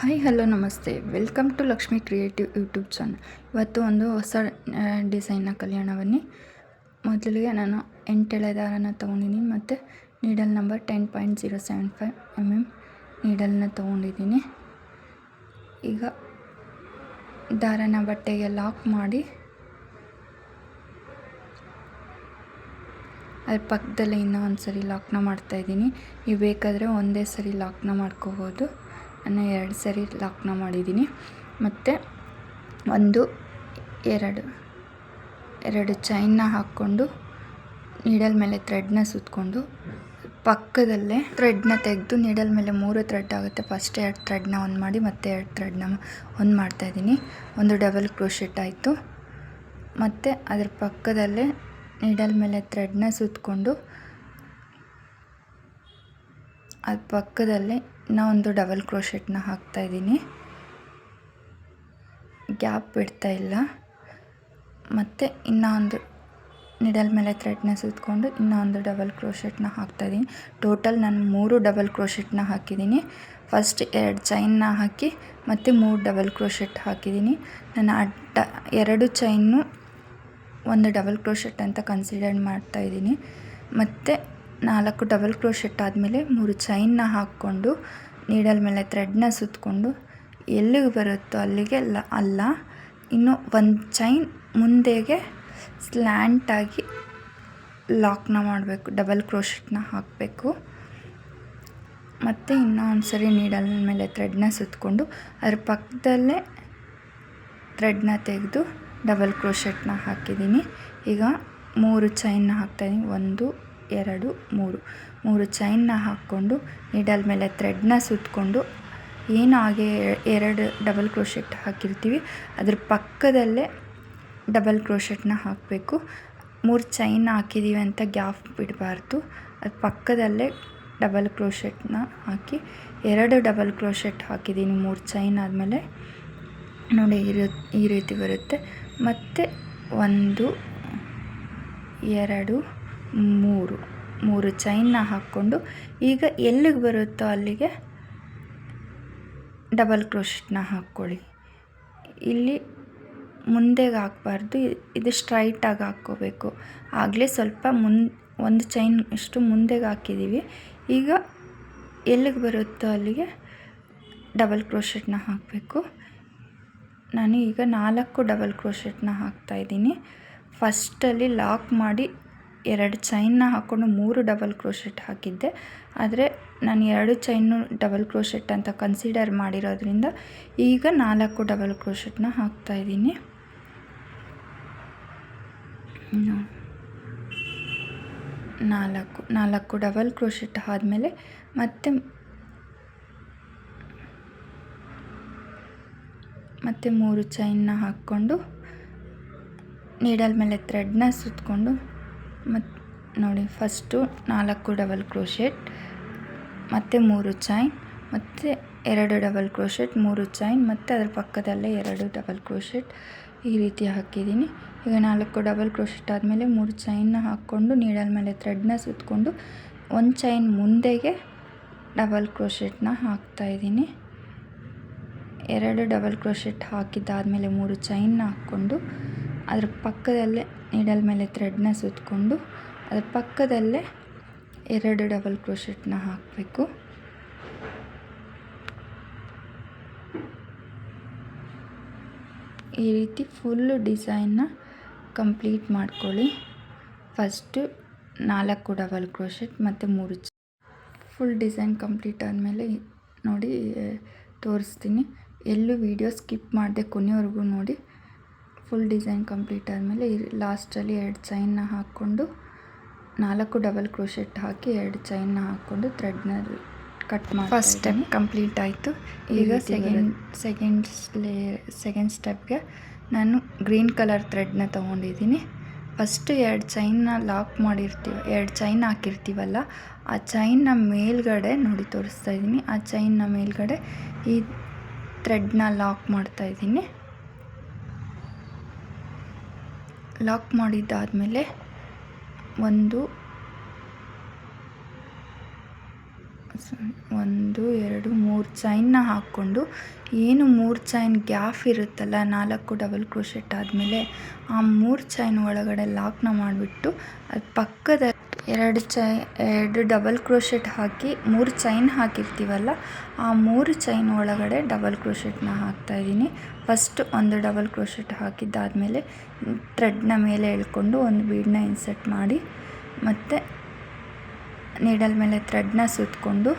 Hi, hello, ನಮಸ್ತೆ. Welcome to Lakshmi creative YouTube channel. ಇವತ್ತು ಒಂದು ಹೊಸ ಡಿಸೈನ್ನ ಕಲ್ಯಾಣ ಬನ್ನಿ. ಮೊದಲಿಗೆ ನಾನು ಎಂಟೆಳೆ ದಾರನ ತೊಗೊಂಡಿದ್ದೀನಿ ಮತ್ತು needle number ten point zero seven five M M ನೀಡಲ್ನ ತೊಗೊಂಡಿದ್ದೀನಿ. ಈಗ ದಾರನ ಬಟ್ಟೆಗೆ ಲಾಕ್ ಮಾಡಿ ಅದ್ರ ಪಕ್ಕದಲ್ಲೇ ಇನ್ನೂ ಒಂದು ಸರಿ ಲಾಕ್ನ ಮಾಡ್ತಾಯಿದ್ದೀನಿ ನೀವು ಬೇಕಾದರೆ ಒಂದೇ ಸರಿ ಲಾಕ್ನ ಮಾಡ್ಕೋಬೋದು. ಎರಡು ಸರಿ ಲಾಕ್ನ ಮಾಡಿದ್ದೀನಿ. ಮತ್ತು ಒಂದು, ಎರಡು ಎರಡು ಚೈನ್ನ ಹಾಕ್ಕೊಂಡು ನೀಡಲ್ ಮೇಲೆ ಥ್ರೆಡ್ನ ಸುತ್ತಕೊಂಡು ಪಕ್ಕದಲ್ಲೇ ಥ್ರೆಡ್ನ ತೆಗೆದು ನೀಡಲ್ ಮೇಲೆ ಮೂರು ಥ್ರೆಡ್ ಆಗುತ್ತೆ. ಫಸ್ಟ್ ಎರಡು ಥ್ರೆಡ್ನ ಒಂದು ಮಾಡಿ ಮತ್ತೆ ಎರಡು ಥ್ರೆಡ್ನ ಒಂದು ಮಾಡ್ತಾಯಿದ್ದೀನಿ ಒಂದು ಡಬಲ್ ಕ್ರೋಶೆಟ್ ಆಯಿತು. ಮತ್ತು ಅದ್ರ ಪಕ್ಕದಲ್ಲೇ ನೀಡಲ್ ಮೇಲೆ ಥ್ರೆಡ್ನ ಸುತ್ತಕೊಂಡು ಅದ್ರ ಪಕ್ಕದಲ್ಲೇ ಒಂದು ಡಬಲ್ ಕ್ರೋಶೆಟ್ನ ಹಾಕ್ತಾಯಿದ್ದೀನಿ ಗ್ಯಾಪ್ ಬಿಡ್ತಾ ಇಲ್ಲ. ಮತ್ತು ಇನ್ನೂ ಒಂದು ನಿಡಲ್ ಮೇಲೆ ಥ್ರೆಡ್ನ ಸುತ್ತಕೊಂಡು ಇನ್ನೊಂದು ಡಬಲ್ ಕ್ರೋಶೆಟ್ನ ಹಾಕ್ತಾಯಿದ್ದೀನಿ ಟೋಟಲ್ ನಾನು ಮೂರು ಡಬಲ್ ಕ್ರೋಶೆಟ್ನ ಹಾಕಿದ್ದೀನಿ. ಫಸ್ಟ್ ಎರಡು ಚೈನ್ನ ಹಾಕಿ ಮತ್ತು ಮೂರು ಡಬಲ್ ಕ್ರೋಶೆಟ್ ಹಾಕಿದ್ದೀನಿ. ನಾನು ಅಡ್ಡ ಎರಡು ಚೈನು ಒಂದು ಡಬಲ್ ಕ್ರೋಶೆಟ್ ಅಂತ ಕನ್ಸಿಡರ್ ಮಾಡ್ತಾಯಿದ್ದೀನಿ ಮತ್ತು ನಾಲ್ಕು ಡಬಲ್ ಕ್ರೋಶೆಟ್ ಆದಮೇಲೆ ಮೂರು ಚೈನ್ನ ಹಾಕ್ಕೊಂಡು, ನೀಡಲ್ ಮೇಲೆ ಥ್ರೆಡ್ನ ಸುತ್ತಕೊಂಡು ಎಲ್ಲಿಗೆ ಬರುತ್ತೋ ಅಲ್ಲಿಗೆ ಲ, ಅಲ್ಲ. ಇನ್ನು ಒಂದು ಚೈನ್ ಮುಂದೆಗೆ ಸ್ಲ್ಯಾಂಟಾಗಿ ಲಾಕ್ನ ಮಾಡಬೇಕು, ಡಬಲ್ ಕ್ರೋಶೆಟ್ನ ಹಾಕಬೇಕು. ಮತ್ತು ಇನ್ನೂ ಒಂದು ಸರಿ ನೀಡಲ್ ಮೇಲೆ ಥ್ರೆಡ್ನ ಸುತ್ತಕೊಂಡು ಅದ್ರ ಪಕ್ಕದಲ್ಲೇ ಥ್ರೆಡ್ನ ತೆಗೆದು ಡಬಲ್ ಕ್ರೋಶೆಟ್ನ ಹಾಕಿದ್ದೀನಿ. ಈಗ ಮೂರು ಚೈನ್ನ ಹಾಕ್ತಾಯಿದ್ದೀನಿ ಒಂದು ಎರಡು, ಮೂರು. ಮೂರು ಚೈನ್ನ ಹಾಕ್ಕೊಂಡು ನೀಡಲ್ ಮೇಲೆ ಥ್ರೆಡ್ನ ಸುತ್ತಕೊಂಡು ಏನು ಹಾಗೆ ಎರಡು ಡಬಲ್ ಕ್ರೋಶೆಟ್ ಹಾಕಿರ್ತೀವಿ, ಅದ್ರ ಪಕ್ಕದಲ್ಲೇ ಡಬಲ್ ಕ್ರೋಶೆಟ್ನ ಹಾಕಬೇಕು. ಮೂರು ಚೈನ್ ಹಾಕಿದ್ದೀವಿ ಅಂತ ಗ್ಯಾಪ್ ಬಿಡಬಾರ್ದು. ಅದು ಪಕ್ಕದಲ್ಲೇ ಡಬಲ್ ಕ್ರೋಶೆಟ್ನ ಹಾಕಿ ಎರಡು ಡಬಲ್ ಕ್ರೋಶೆಟ್ ಹಾಕಿದ್ದೀನಿ ಮೂರು ಚೈನ್ ಆದಮೇಲೆ. ನೋಡಿ ಈ ಈ ರೀತಿ ಬರುತ್ತೆ. ಮತ್ತು ಒಂದು, ಎರಡು ಮೂರು ಮೂರು ಚೈನ್ನ ಹಾಕ್ಕೊಂಡು ಈಗ ಎಲ್ಲಿಗೆ ಬರುತ್ತೋ ಅಲ್ಲಿಗೆ ಡಬಲ್ ಕ್ರೋಶೆಟ್ನ ಹಾಕ್ಕೊಳ್ಳಿ. ಇಲ್ಲಿ ಮುಂದೆಗೆ ಹಾಕ್ಬಾರ್ದು, ಇದು ಸ್ಟ್ರೈಟಾಗಿ ಹಾಕ್ಕೋಬೇಕು. ಆಗಲೇ ಸ್ವಲ್ಪ ಮುನ್, ಒಂದು ಚೈನ್ ಇಷ್ಟು ಮುಂದೆಗೆ ಹಾಕಿದ್ದೀವಿ ಈಗ ಎಲ್ಲಿಗೆ ಬರುತ್ತೋ ಅಲ್ಲಿಗೆ ಡಬಲ್ ಕ್ರೋಶೆಟ್ನ ಹಾಕಬೇಕು. ನಾನು ಈಗ ನಾಲ್ಕು ಡಬಲ್ ಕ್ರೋಶೆಟ್ನ ಹಾಕ್ತಾಯಿದ್ದೀನಿ ಫಸ್ಟಲ್ಲಿ ಲಾಕ್ ಮಾಡಿ ಎರಡು ಚೈನ್ನ ಹಾಕ್ಕೊಂಡು ಮೂರು ಡಬಲ್ ಕ್ರೋಶೆಟ್ ಹಾಕಿದ್ದೆ. ಆದರೆ ನಾನು ಎರಡು ಚೈನು ಡಬಲ್ ಕ್ರೋಶೆಟ್ ಅಂತ ಕನ್ಸಿಡರ್ ಮಾಡಿರೋದ್ರಿಂದ ಈಗ ನಾಲ್ಕು ಡಬಲ್ ಕ್ರೋಶೆಟ್ನ ಹಾಕ್ತಾಯಿದ್ದೀನಿ ನಾಲ್ಕು ನಾಲ್ಕು ಡಬಲ್ ಕ್ರೋಶೆಟ್ ಆದಮೇಲೆ ಮತ್ತೆ ಮತ್ತು ಮೂರು ಚೈನ್ನ ಹಾಕ್ಕೊಂಡು ನೀಡಲ್ ಮೇಲೆ ಥ್ರೆಡ್ನ ಸುತ್ತಕೊಂಡು ಮತ್ತು ನೋಡಿ ಫಸ್ಟು ನಾಲ್ಕು ಡಬಲ್ ಕ್ರೋಶೆಟ್ ಮತ್ತು ಮೂರು ಚೈನ್ ಮತ್ತು ಎರಡು ಡಬಲ್ ಕ್ರೋಶೆಟ್ ಮೂರು ಚೈನ್ ಮತ್ತು ಅದರ ಪಕ್ಕದಲ್ಲೇ ಎರಡು ಡಬಲ್ ಕ್ರೋಶೆಟ್ ಈ ರೀತಿ ಹಾಕಿದ್ದೀನಿ. ಈಗ ನಾಲ್ಕು ಡಬಲ್ ಕ್ರೋಶೆಟ್ ಆದಮೇಲೆ ಮೂರು ಚೈನ್ನ ಹಾಕ್ಕೊಂಡು ನೀಡಲ್ ಮೇಲೆ ಥ್ರೆಡ್ನ ಸುತ್ತಕೊಂಡು ಒಂದು ಚೈನ್ ಮುಂದೆಗೆ ಡಬಲ್ ಕ್ರೋಶೆಟ್ನ ಹಾಕ್ತಾಯಿದ್ದೀನಿ ಎರಡು ಡಬಲ್ ಕ್ರೋಶೆಟ್ ಹಾಕಿದ್ದಾದಮೇಲೆ ಮೂರು ಚೈನ್ನ ಹಾಕ್ಕೊಂಡು ಅದ್ರ ಪಕ್ಕದಲ್ಲೇ ನೀಡಲ್ ಮೇಲೆ ಥ್ರೆಡ್ನ ಸುತ್ತಕೊಂಡು ಅದರ ಪಕ್ಕದಲ್ಲೇ ಎರಡು ಡಬಲ್ ಕ್ರೋಶೆಟ್ನ ಹಾಕಬೇಕು. ಈ ರೀತಿ ಫುಲ್ಲು ಡಿಸೈನ್ನ ಕಂಪ್ಲೀಟ್ ಮಾಡ್ಕೊಳ್ಳಿ. ಫಸ್ಟು ನಾಲ್ಕು ಡಬಲ್ ಕ್ರೋಶೆಟ್ ಮತ್ತು ಮೂರು ಫುಲ್ ಡಿಸೈನ್ ಕಂಪ್ಲೀಟ್ ಆದಮೇಲೆ ನೋಡಿ, ತೋರಿಸ್ತೀನಿ. ಎಲ್ಲೂ ವಿಡಿಯೋ ಸ್ಕಿಪ್ ಮಾಡಿದೆ ಕೊನೆವರೆಗೂ ನೋಡಿ. ಫುಲ್ ಡಿಸೈನ್ ಕಂಪ್ಲೀಟ್ ಆದಮೇಲೆ ಲಾಸ್ಟಲ್ಲಿ ಎರಡು ಚೈನ್ನ ಹಾಕ್ಕೊಂಡು ನಾಲ್ಕು ಡಬಲ್ ಕ್ರೋಶೆಟ್ ಹಾಕಿ ಎರಡು ಚೈನ್ನ ಹಾಕ್ಕೊಂಡು ಥ್ರೆಡ್ನ ಕಟ್ ಮಾಡಿ ಫಸ್ಟ್ ಸ್ಟೆಪ್ ಕಂಪ್ಲೀಟ್ ಆಯಿತು. ಈಗ ಸೆಕೆಂಡ್ ಸೆಕೆಂಡ್ ಲೇ ಸೆಕೆಂಡ್ ಸ್ಟೆಪ್ಗೆ ನಾನು ಗ್ರೀನ್ ಕಲರ್ ಥ್ರೆಡ್ನ ತೊಗೊಂಡಿದ್ದೀನಿ. ಫಸ್ಟು ಎರಡು ಚೈನ್ನ ಲಾಕ್ ಮಾಡಿರ್ತೀವಿ ಎರಡು ಚೈನ್ ಹಾಕಿರ್ತೀವಲ್ಲ ಆ ಚೈನ್ನ ಮೇಲ್ಗಡೆ ನೋಡಿ ತೋರಿಸ್ತಾ ಇದ್ದೀನಿ. ಆ ಚೈನ್ನ ಮೇಲ್ಗಡೆ ಈ ಥ್ರೆಡ್ನ ಲಾಕ್ ಮಾಡ್ತಾಯಿದ್ದೀನಿ ಲಾಕ್ ಮಾಡಿದ್ದಾದಮೇಲೆ ಒಂದು ಒಂದು, ಎರಡು, ಮೂರು ಚೈನ್ನ ಹಾಕ್ಕೊಂಡು ಏನು ಮೂರು ಚೈನ್ ಗ್ಯಾಪ್ ಇರುತ್ತಲ್ಲ, ನಾಲ್ಕು ಡಬಲ್ ಕ್ರೋಶೆಟ್ ಆದಮೇಲೆ ಆ ಮೂರು ಚೈನ್ ಒಳಗಡೆ ಲಾಕ್ನ ಮಾಡಿಬಿಟ್ಟು ಅದು ಪಕ್ಕದ ಎರಡು ಚೈ, ಎರಡು ಡಬಲ್ ಕ್ರೋಶೆಟ್ ಹಾಕಿ, ಮೂರು ಚೈನ್ ಹಾಕಿರ್ತೀವಲ್ಲ, ಆ ಮೂರು ಚೈನ್ ಒಳಗಡೆ ಡಬಲ್ ಕ್ರೋಶೆಟ್ನ ಹಾಕ್ತಾಯಿದ್ದೀನಿ ಫಸ್ಟ್ ಒಂದು ಡಬಲ್ ಕ್ರೋಶೆಟ್ ಹಾಕಿದ್ದಾದಮೇಲೆ ಥ್ರೆಡ್ನ ಮೇಲೆ ಎಳ್ಕೊಂಡು ಒಂದು ಬೀಡನ್ನ ಇನ್ಸರ್ಟ್ ಮಾಡಿ, ಮತ್ತು ನೀಡಲ್ ಮೇಲೆ ಥ್ರೆಡ್ನ ಸುತ್ತಕೊಂಡು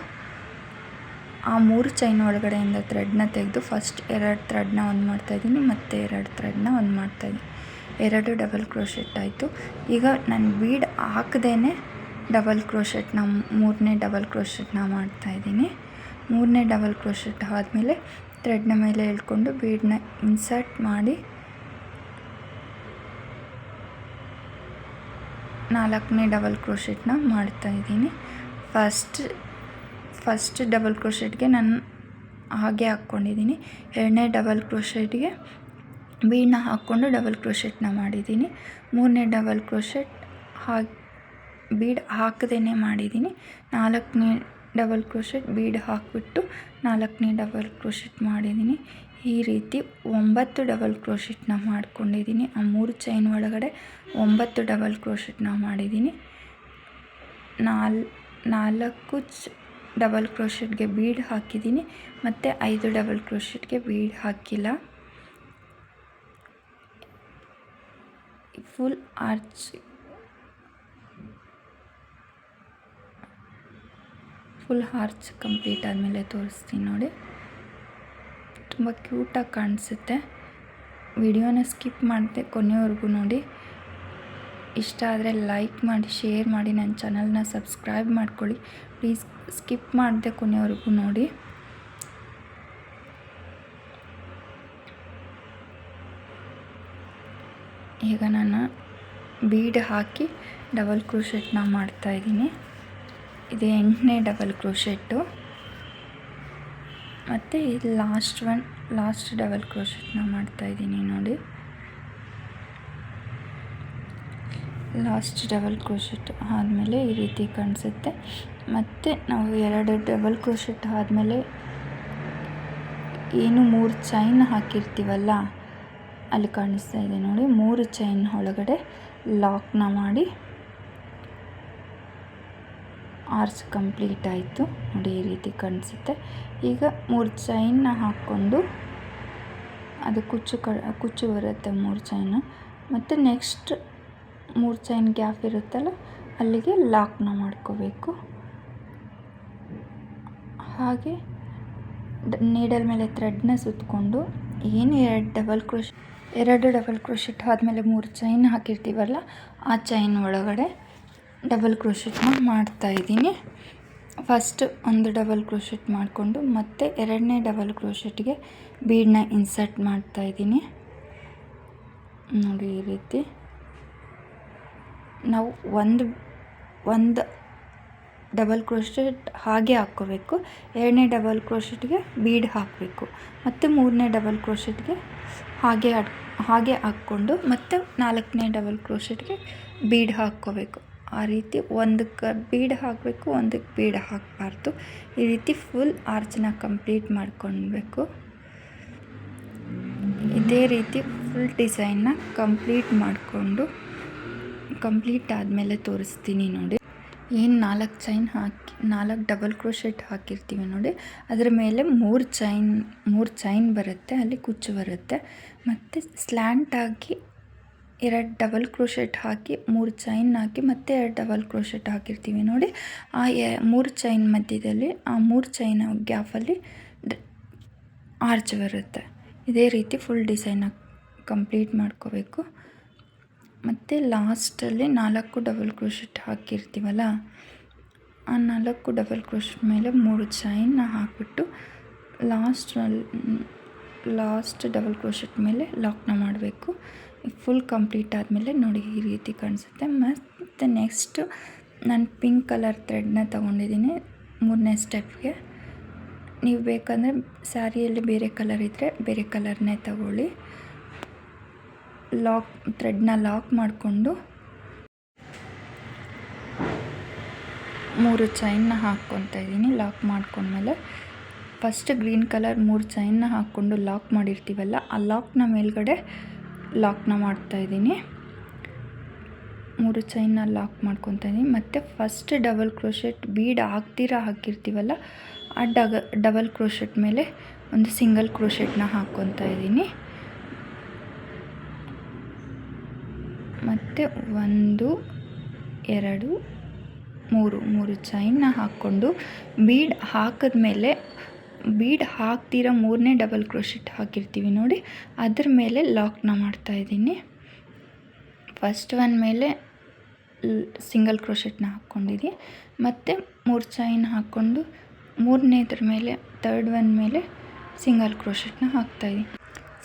ಆ ಮೂರು ಚೈನ್ ಒಳಗಡೆಯಿಂದ ಥ್ರೆಡ್ನ ತೆಗೆದು ಫಸ್ಟ್ ಎರಡು ಥ್ರೆಡ್ನ ಒಂದು ಮಾಡ್ತಾಯಿದ್ದೀನಿ ಮತ್ತು ಎರಡು ಥ್ರೆಡ್ನ ಒಂದು ಮಾಡ್ತಾಯಿದ್ದೀನಿ ಎರಡು ಡಬಲ್ ಕ್ರೋಶೆಟ್ ಆಯಿತು. ಈಗ ನಾನು ಬೀಡ್ ಹಾಕ್ದೇ ಡಬಲ್ ಕ್ರೋಶೆಟ್ನ ಮೂರನೇ ಡಬಲ್ ಕ್ರೋಶೆಟ್ನ ಮಾಡ್ತಾಯಿದ್ದೀನಿ ಮೂರನೇ ಡಬಲ್ ಕ್ರೋಶೆಟ್ ಆದಮೇಲೆ ಥ್ರೆಡ್ನ ಮೇಲೆ ಎಳ್ಕೊಂಡು ಬೀಡನ್ನ ಇನ್ಸರ್ಟ್ ಮಾಡಿ ನಾಲ್ಕನೇ ಡಬಲ್ ಕ್ರೋಶೆಟ್ನ ಮಾಡ್ತಾಯಿದ್ದೀನಿ ಫಸ್ಟ್ ಫಸ್ಟ್ ಡಬಲ್ ಕ್ರೋಶೆಟ್ಗೆ ನಾನು ಹಾಗೆ ಹಾಕ್ಕೊಂಡಿದ್ದೀನಿ. ಎರಡನೇ ಡಬಲ್ ಕ್ರೋಶೆಟ್ಗೆ ಬೀಡನ್ನ ಹಾಕ್ಕೊಂಡು ಡಬಲ್ ಕ್ರೋಶೆಟ್ನ ಮಾಡಿದ್ದೀನಿ. ಮೂರನೇ ಡಬಲ್ ಕ್ರೋಶೆಟ್ ಹಾಕಿ, ಬೀಡ್ ಹಾಕದೇನೆ ಮಾಡಿದ್ದೀನಿ. ನಾಲ್ಕನೇ ಡಬಲ್ ಕ್ರೋಶೆಟ್ ಬೀಡ್ ಹಾಕಿಬಿಟ್ಟು ನಾಲ್ಕನೇ ಡಬಲ್ ಕ್ರೋಶೆಟ್ ಮಾಡಿದ್ದೀನಿ. ಈ ರೀತಿ ಒಂಬತ್ತು ಡಬಲ್ ಕ್ರೋಶೆಟ್ನ ಮಾಡ್ಕೊಂಡಿದ್ದೀನಿ. ಆ ಮೂರು ಚೈನ್ ಒಳಗಡೆ ಒಂಬತ್ತು ಡಬಲ್ ಕ್ರೋಶೆಟ್ನ ಮಾಡಿದ್ದೀನಿ. ನಾಲ್, ನಾಲ್ಕು ಚ, ಡಬಲ್ ಕ್ರೋಶೆಟ್ಗೆ ಬೀಡ್ ಹಾಕಿದ್ದೀನಿ. ಮತ್ತು ಐದು ಡಬಲ್ ಕ್ರೋಶೆಟ್ಗೆ ಬೀಡ್ ಹಾಕಿಲ್ಲ. Full arch full arch complete ಆದಮೇಲೆ ತೋರಿಸ್ತೀನಿ ನೋಡಿ. ತುಂಬ ಕ್ಯೂಟಾಗಿ ಕಾಣಿಸುತ್ತೆ. ವಿಡಿಯೋನ ಸ್ಕಿಪ್ ಮಾಡಿದೆ ಕೊನೆವರೆಗೂ ನೋಡಿ. ಇಷ್ಟ ಆದರೆ ಲೈಕ್ ಮಾಡಿ, ಶೇರ್ ಮಾಡಿ, ನನ್ನ ಚಾನಲ್ನ ಸಬ್ಸ್ಕ್ರೈಬ್ ಮಾಡ್ಕೊಳ್ಳಿ. ಪ್ಲೀಸ್ ಸ್ಕಿಪ್ ಮಾಡಿದೆ ಕೊನೆವರೆಗೂ ನೋಡಿ. ಈಗ ನಾನು ಬೀಡ್ ಹಾಕಿ ಡಬಲ್ ಕ್ರೋಶೆಟ್ನ ಮಾಡ್ತಾಯಿದ್ದೀನಿ ಇದು ಎಂಟನೇ ಡಬಲ್ ಕ್ರೋಶೆಟ್ಟು. ಮತ್ತು ಇದು ಲಾಸ್ಟ್ ಒನ್, ಲಾಸ್ಟ್ ಡಬಲ್ ಕ್ರೋಶೆಟ್ನ ಮಾಡ್ತಾಯಿದ್ದೀನಿ ನೋಡಿ. ಲಾಸ್ಟ್ ಡಬಲ್ ಕ್ರೋಶೆಟ್ ಆದಮೇಲೆ ಈ ರೀತಿ ಕಾಣಿಸುತ್ತೆ. ಮತ್ತು ನಾವು ಎರಡು ಡಬಲ್ ಕ್ರೋಶೆಟ್ ಆದಮೇಲೆ ಏನು ಮೂರು ಚೈನ್ ಹಾಕಿರ್ತೀವಲ್ಲ ಅಲ್ಲಿ ಕಾಣಿಸ್ತಾ ಇದೆ ನೋಡಿ, ಮೂರು ಚೈನ್ ಒಳಗಡೆ ಲಾಕ್ನ ಮಾಡಿ ಆರ್ಚ್ ಕಂಪ್ಲೀಟ್ ಆಯಿತು. ನೋಡಿ, ಈ ರೀತಿ ಕಾಣಿಸುತ್ತೆ. ಈಗ ಮೂರು ಚೈನ್ನ ಹಾಕ್ಕೊಂಡು ಅದು ಕುಚ್ಚು ಕ, ಕುಚ್ಚು ಬರುತ್ತೆ ಮೂರು ಚೈನು ಮತ್ತು ನೆಕ್ಸ್ಟ್ ಮೂರು ಚೈನ್ ಗ್ಯಾಪ್ ಇರುತ್ತಲ್ಲ, ಅಲ್ಲಿಗೆ ಲಾಕ್ನ ಮಾಡ್ಕೋಬೇಕು. ಹಾಗೆ ನೀಡಲ್ ಮೇಲೆ ಥ್ರೆಡ್ನ ಸುತ್ತಕೊಂಡು ಏನು ಎರಡು ಡಬಲ್ ಕ್ರೋಶ್ ಎರಡು ಡಬಲ್ ಕ್ರೋಶೆಟ್ ಆದಮೇಲೆ ಮೂರು ಚೈನ್ ಹಾಕಿರ್ತೀವಲ್ಲ, ಆ ಚೈನ್ ಒಳಗಡೆ ಡಬಲ್ ಕ್ರೋಶೆಟ್ನ ಮಾಡ್ತಾಯಿದ್ದೀನಿ ಫಸ್ಟ್ ಒಂದು ಡಬಲ್ ಕ್ರೋಶೆಟ್ ಮಾಡಿಕೊಂಡು ಮತ್ತೆ ಎರಡನೇ ಡಬಲ್ ಕ್ರೋಶೆಟ್ಗೆ ಬೀಡನ್ನ ಇನ್ಸರ್ಟ್ ಮಾಡ್ತಾಯಿದ್ದೀನಿ ನೋಡಿ ಈ ರೀತಿ. ನಾವು ಒಂದು ಒಂದು ಡಬಲ್ ಕ್ರೋಶೆಟ್ ಹಾಗೆ ಹಾಕ್ಕೋಬೇಕು. ಎರಡನೇ ಡಬಲ್ ಕ್ರೋಶೆಟ್ಗೆ ಬೀಡ್ ಹಾಕಬೇಕು. ಮತ್ತು ಮೂರನೇ ಡಬಲ್ ಕ್ರೋಶೆಟ್ಗೆ ಹಾಗೆ ಹಾಗೆ ಹಾಕ್ಕೊಂಡು ಮತ್ತು ನಾಲ್ಕನೇ ಡಬಲ್ ಕ್ರೋಶೆಟ್ಗೆ ಬೀಡ್ ಹಾಕ್ಕೋಬೇಕು. ಆ ರೀತಿ ಒಂದಕ್ಕೆ ಬೀಡ್ ಹಾಕಬೇಕು, ಒಂದಕ್ಕೆ ಬೀಡ್ ಹಾಕಬಾರ್ದು. ಈ ರೀತಿ ಫುಲ್ ಆರ್ಚನ್ನ ಕಂಪ್ಲೀಟ್ ಮಾಡ್ಕೊಳ್ಬೇಕು. ಇದೇ ರೀತಿ ಫುಲ್ ಡಿಸೈನ್ನ ಕಂಪ್ಲೀಟ್ ಮಾಡಿಕೊಂಡು, ಕಂಪ್ಲೀಟ್ ಆದಮೇಲೆ ತೋರಿಸ್ತೀನಿ ನೋಡಿ. ಏನು ನಾಲ್ಕು ಚೈನ್ ಹಾಕಿ, ನಾಲ್ಕು ಡಬಲ್ ಕ್ರೋಶೆಟ್ ಹಾಕಿರ್ತೀವಿ ನೋಡಿ. ಅದರ ಮೇಲೆ ಮೂರು ಚೈನ್ ಮೂರು ಚೈನ್ ಬರುತ್ತೆ, ಅಲ್ಲಿ ಕುಚ್ಚು ಬರುತ್ತೆ. ಮತ್ತು ಸ್ಲ್ಯಾಂಟ್ ಹಾಕಿ ಎರಡು ಡಬಲ್ ಕ್ರೋಶೆಟ್ ಹಾಕಿ, ಮೂರು ಚೈನ್ ಹಾಕಿ, ಮತ್ತೆ ಎರಡು ಡಬಲ್ ಕ್ರೋಶೆಟ್ ಹಾಕಿರ್ತೀವಿ ನೋಡಿ. ಆ ಮೂರು ಚೈನ್ ಮಧ್ಯದಲ್ಲಿ, ಆ ಮೂರು ಚೈನ್ ಗ್ಯಾಪಲ್ಲಿ ಆರ್ಚ್ ಬರುತ್ತೆ. ಇದೇ ರೀತಿ ಫುಲ್ ಡಿಸೈನ್ ಕಂಪ್ಲೀಟ್ ಮಾಡ್ಕೋಬೇಕು. ಮತ್ತು ಲಾಸ್ಟಲ್ಲಿ ನಾಲ್ಕು ಡಬಲ್ ಕ್ರೋಶೆಟ್ ಹಾಕಿರ್ತೀವಲ್ಲ, ಆ ನಾಲ್ಕು ಡಬಲ್ ಕ್ರೋಶೆಟ್ ಮೇಲೆ ಮೂರು ಚೈನ್ನ ಹಾಕಿಬಿಟ್ಟು ಲಾಸ್ಟ್ ಲಾಸ್ಟ್ ಡಬಲ್ ಕ್ರೋಶೆಟ್ ಮೇಲೆ ಲಾಕ್ನ ಮಾಡಬೇಕು. ಫುಲ್ ಕಂಪ್ಲೀಟ್ ಆದಮೇಲೆ ನೋಡಿ ಈ ರೀತಿ ಕಾಣಿಸುತ್ತೆ. ಮತ್ತು ನೆಕ್ಸ್ಟು ನಾನು ಪಿಂಕ್ ಕಲರ್ ಥ್ರೆಡ್ನ ತೊಗೊಂಡಿದ್ದೀನಿ. ಮೂರನೇ ಸ್ಟೆಪ್ಗೆ ನೀವು ಬೇಕಂದರೆ ಸ್ಯಾರಿಯಲ್ಲಿ ಬೇರೆ ಕಲರ್ ಇದ್ದರೆ ಬೇರೆ ಕಲರ್ನೇ ತಗೊಳ್ಳಿ. ಲಾಕ್ ಥ್ರೆಡ್ನ ಲಾಕ್ ಮಾಡಿಕೊಂಡು ಮೂರು ಚೈನ್ನ ಹಾಕ್ಕೊತಾ ಇದ್ದೀನಿ. ಲಾಕ್ ಮಾಡ್ಕೊಂಡ್ಮೇಲೆ ಫಸ್ಟ್ ಗ್ರೀನ್ ಕಲರ್ ಮೂರು ಚೈನ್ನ ಹಾಕ್ಕೊಂಡು ಲಾಕ್ ಮಾಡಿರ್ತೀವಲ್ಲ, ಆ ಲಾಕ್ನ ಮೇಲ್ಗಡೆ ಲಾಕ್ನ ಮಾಡ್ತಾಯಿದ್ದೀನಿ ಮೂರು ಚೈನ್ನ ಲಾಕ್ ಮಾಡ್ಕೊತಾ ಇದ್ದೀನಿ. ಮತ್ತು ಫಸ್ಟ್ ಡಬಲ್ ಕ್ರೋಶೆಟ್ ಬೀಡ್ ಹಾಕ್ತೀರ ಹಾಕಿರ್ತೀವಲ್ಲ, ಆ ಡಗ ಡಬಲ್ ಕ್ರೋಶೆಟ್ ಮೇಲೆ ಒಂದು ಸಿಂಗಲ್ ಕ್ರೋಶೆಟ್ನ ಹಾಕ್ಕೊತಾ ಇದ್ದೀನಿ. ಮತ್ತು ಒಂದು, ಎರಡು, ಮೂರು ಮೂರು ಚೈನ್ನ ಹಾಕ್ಕೊಂಡು ಬೀಡ್ ಹಾಕಿದ ಮೇಲೆ ಬೀಡ್ ಹಾಕ್ತಿರೋ ಮೂರನೇ ಡಬಲ್ ಕ್ರೋಶೆಟ್ ಹಾಕಿರ್ತೀವಿ ನೋಡಿ, ಅದ್ರ ಮೇಲೆ ಲಾಕ್ನ ಮಾಡ್ತಾಯಿದ್ದೀನಿ ಫಸ್ಟ್ ಒನ್ ಮೇಲೆ ಸಿಂಗಲ್ ಕ್ರೋಶೆಟ್ನ ಹಾಕ್ಕೊಂಡಿದ್ದೀನಿ. ಮತ್ತು ಮೂರು ಚೈನ್ ಹಾಕ್ಕೊಂಡು ಮೂರನೇದ್ರ ಮೇಲೆ ತರ್ಡ್ ಒನ್ ಮೇಲೆ ಸಿಂಗಲ್ ಕ್ರೋಶೆಟ್ನ ಹಾಕ್ತಾಯಿದ್ದೀನಿ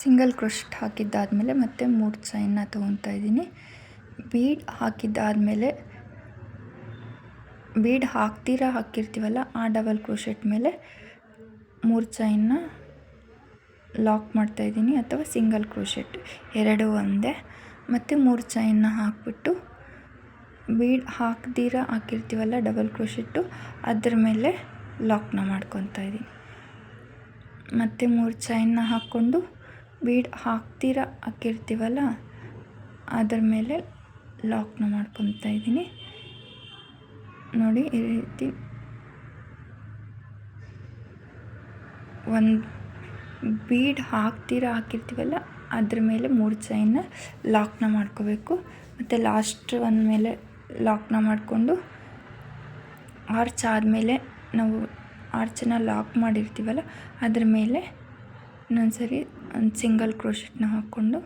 ಸಿಂಗಲ್ ಕ್ರೋಶೆಟ್ ಹಾಕಿದ್ದಾದಮೇಲೆ ಮತ್ತೆ ಮೂರು ಚೈನ್ನ ತೊಗೊತಾ ಇದ್ದೀನಿ. ಬೀಡ್ ಹಾಕಿದ್ದಾದಮೇಲೆ, ಬೀಡ್ ಹಾಕ್ತೀರಾ ಹಾಕಿರ್ತೀವಲ್ಲ, ಆ ಡಬಲ್ ಕ್ರೋಶೆಟ್ ಮೇಲೆ ಮೂರು ಚೈನ್ನ ಲಾಕ್ ಮಾಡ್ತಾಯಿದ್ದೀನಿ ಅಥವಾ ಸಿಂಗಲ್ ಕ್ರೋಶೆಟ್, ಎರಡು ಒಂದೇ. ಮತ್ತು ಮೂರು ಚೈನ್ನ ಹಾಕಿಬಿಟ್ಟು ಬೀಡ್ ಹಾಕ್ದಿರ ಹಾಕಿರ್ತೀವಲ್ಲ, ಡಬಲ್ ಕ್ರೋಶೆಟ್ಟು, ಅದ್ರ ಮೇಲೆ ಲಾಕ್ನ ಮಾಡ್ಕೊತಾ ಇದ್ದೀನಿ. ಮತ್ತು ಮೂರು ಚೈನ್ನ ಹಾಕ್ಕೊಂಡು ಬೀಡ್ ಹಾಕ್ತೀರಾ ಹಾಕಿರ್ತೀವಲ್ಲ, ಅದ್ರ ಮೇಲೆ ಲಾಕ್ನ ಮಾಡ್ಕೊತಾ ಇದ್ದೀನಿ. ನೋಡಿ, ಈ ರೀತಿ ಒಂದು ಬೀಡ್ ಹಾಕ್ತೀರ, ಹಾಕಿರ್ತೀವಲ್ಲ, ಅದ್ರ ಮೇಲೆ ಮೂರು ಚೈನ ಲಾಕ್ನ ಮಾಡ್ಕೋಬೇಕು. ಮತ್ತು ಲಾಸ್ಟ್ ಒಂದು ಮೇಲೆ ಲಾಕ್ನ ಮಾಡಿಕೊಂಡು ಆರ್ಚ್ ಆದಮೇಲೆ ನಾವು ಆರ್ಚನ್ನ ಲಾಕ್ ಮಾಡಿರ್ತೀವಲ್ಲ, ಅದ್ರ ಮೇಲೆ ಇನ್ನೊಂದು ಸರಿ ಒಂದು ಸಿಂಗಲ್ ಕ್ರೋಶೆಟ್ನ ಹಾಕ್ಕೊಂಡು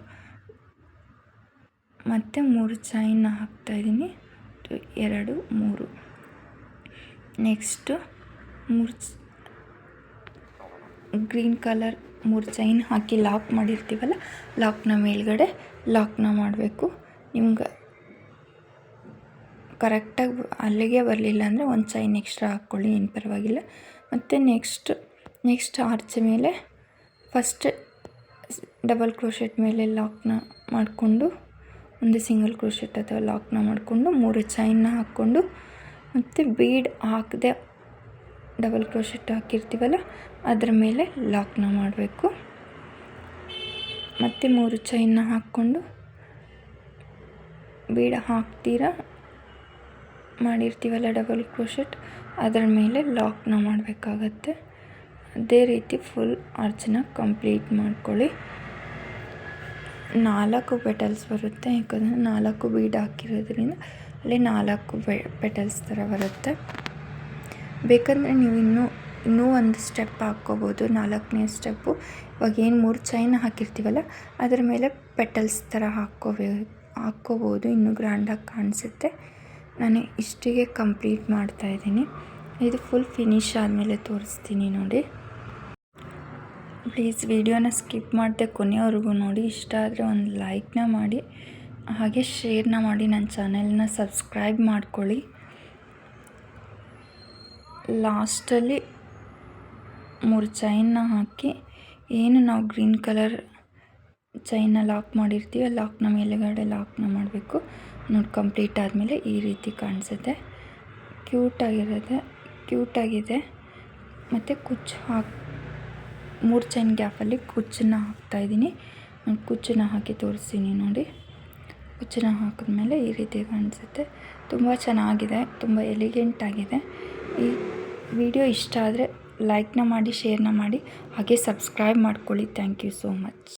ಮತ್ತು ಮೂರು ಚೈನ್ ಹಾಕ್ತಾಯಿದ್ದೀನಿ ಎರಡು, ಮೂರು. ನೆಕ್ಸ್ಟು ಮೂರು ಗ್ರೀನ್ ಕಲರ್ ಮೂರು ಚೈನ್ ಹಾಕಿ ಲಾಕ್ ಮಾಡಿರ್ತೀವಲ್ಲ ಲಾಕ್ನ ಮೇಲ್ಗಡೆ ಲಾಕ್ನ ಮಾಡಬೇಕು. ನಿಮ್ಗೆ ಕರೆಕ್ಟಾಗಿ ಅಲ್ಲಿಗೆ ಬರಲಿಲ್ಲ ಅಂದರೆ ಒಂದು ಚೈನ್ ಎಕ್ಸ್ಟ್ರಾ ಹಾಕ್ಕೊಳ್ಳಿ, ಏನು ಪರವಾಗಿಲ್ಲ. ಮತ್ತು ನೆಕ್ಸ್ಟ್ ನೆಕ್ಸ್ಟ್ ಆರ್ಚ್ ಮೇಲೆ ಫಸ್ಟ್ ಡಬಲ್ ಕ್ರೋಶೆಟ್ ಮೇಲೆ ಲಾಕ್ನ ಮಾಡಿಕೊಂಡು ಒಂದು ಸಿಂಗಲ್ ಕ್ರೋಶೆಟ್ ಅಥವಾ ಲಾಕ್ನ ಮಾಡಿಕೊಂಡು ಮೂರು ಚೈನ್ನ ಹಾಕ್ಕೊಂಡು ಮತ್ತು ಬೀಡ್ ಹಾಕದೆ ಡಬಲ್ ಕ್ರೋಶೆಟ್ ಹಾಕಿರ್ತೀವಲ್ಲ, ಅದರ ಮೇಲೆ ಲಾಕ್ನ ಮಾಡಬೇಕು. ಮತ್ತು ಮೂರು ಚೈನ್ನ ಹಾಕ್ಕೊಂಡು ಬೀಡ ಹಾಕ್ತೀರ ಮಾಡಿರ್ತೀವಲ್ಲ ಡಬಲ್ ಕ್ರೋಶೆಟ್ ಅದರ ಮೇಲೆ ಲಾಕ್ನ ಮಾಡಬೇಕಾಗತ್ತೆ. ಅದೇ ರೀತಿ ಫುಲ್ ಆರ್ಚನ್ನ ಕಂಪ್ಲೀಟ್ ಮಾಡ್ಕೊಳ್ಳಿ. ನಾಲ್ಕು ಪೆಟಲ್ಸ್ ಬರುತ್ತೆ, ಯಾಕಂದರೆ ನಾಲ್ಕು ಬೀಡ್ ಹಾಕಿರೋದ್ರಿಂದ ಅಲ್ಲಿ ನಾಲ್ಕು ಪೆಟಲ್ಸ್ ಥರ ಬರುತ್ತೆ. ಬೇಕಂದರೆ ನೀವು ಇನ್ನೂ ಇನ್ನೂ ಒಂದು ಸ್ಟೆಪ್ ಹಾಕ್ಕೋಬೋದು, ನಾಲ್ಕನೇ ಸ್ಟೆಪ್ಪು. ಇವಾಗ ಏನು ಮೂರು ಚೈನ್ ಹಾಕಿರ್ತೀವಲ್ಲ, ಅದರ ಮೇಲೆ ಪೆಟಲ್ಸ್ ಥರ ಹಾಕ್ಕೋಬೇ ಹಾಕ್ಕೋಬೋದು, ಇನ್ನೂ ಗ್ರ್ಯಾಂಡಾಗಿ ಕಾಣಿಸುತ್ತೆ. ನಾನು ಇಷ್ಟಿಗೆ ಕಂಪ್ಲೀಟ್ ಮಾಡ್ತಾಯಿದ್ದೀನಿ ಇದು ಫುಲ್ ಫಿನಿಶ್ ಆದಮೇಲೆ ತೋರಿಸ್ತೀನಿ ನೋಡಿ. ಪ್ಲೀಸ್ ವಿಡಿಯೋನ ಸ್ಕಿಪ್ ಮಾಡದೆ ಕೊನೆಯವರೆಗೂ ನೋಡಿ. ಇಷ್ಟ ಆದರೆ ಒಂದು ಲೈಕ್ನ ಮಾಡಿ. ಹಾಗೆ ಶೇರ್ನ ಮಾಡಿ. ನನ್ನ ಚಾನೆಲ್ನ ಸಬ್ಸ್ಕ್ರೈಬ್ ಮಾಡ್ಕೊಳ್ಳಿ. ಲಾಸ್ಟಲ್ಲಿ ಮೂರು ಚೈನ್ನ ಹಾಕಿ. ಏನು ನಾವು ಗ್ರೀನ್ ಕಲರ್ ಚೈನ್ನ ಲಾಕ್ ಮಾಡಿರ್ತೀವಿ ಲಾಕ್ನ ಮೇಲುಗಡೆ ಲಾಕ್ನ ಮಾಡಬೇಕು. ನೋಡಿ, ಕಂಪ್ಲೀಟ್ ಆದಮೇಲೆ ಈ ರೀತಿ ಕಾಣಿಸುತ್ತೆ. ಕ್ಯೂಟಾಗಿರುತ್ತೆ ಕ್ಯೂಟಾಗಿದೆ ಮತ್ತು ಕುಚ್ಚು ಹಾಕಿ ಮೂರು ಚೈನ್ ಗ್ಯಾಪಲ್ಲಿ ಕುಚ್ಚನ್ನು ಹಾಕ್ತಾಯಿದ್ದೀನಿ ಕುಚ್ಚನ್ನ ಹಾಕಿ ತೋರಿಸ್ತೀನಿ ನೋಡಿ. ಕುಚ್ಚನ್ನ ಹಾಕಿದ್ಮೇಲೆ ಈ ರೀತಿ ಕಾಣಿಸುತ್ತೆ. ತುಂಬ ಚೆನ್ನಾಗಿದೆ, ತುಂಬ ಎಲಿಗೆಂಟಾಗಿದೆ ಈ ವಿಡಿಯೋ ಇಷ್ಟ ಆದರೆ ಲೈಕ್ನ ಮಾಡಿ ಶೇರ್ನ ಮಾಡಿ, ಹಾಗೆ ಸಬ್ಸ್ಕ್ರೈಬ್ ಮಾಡ್ಕೊಳ್ಳಿ. Thank you so much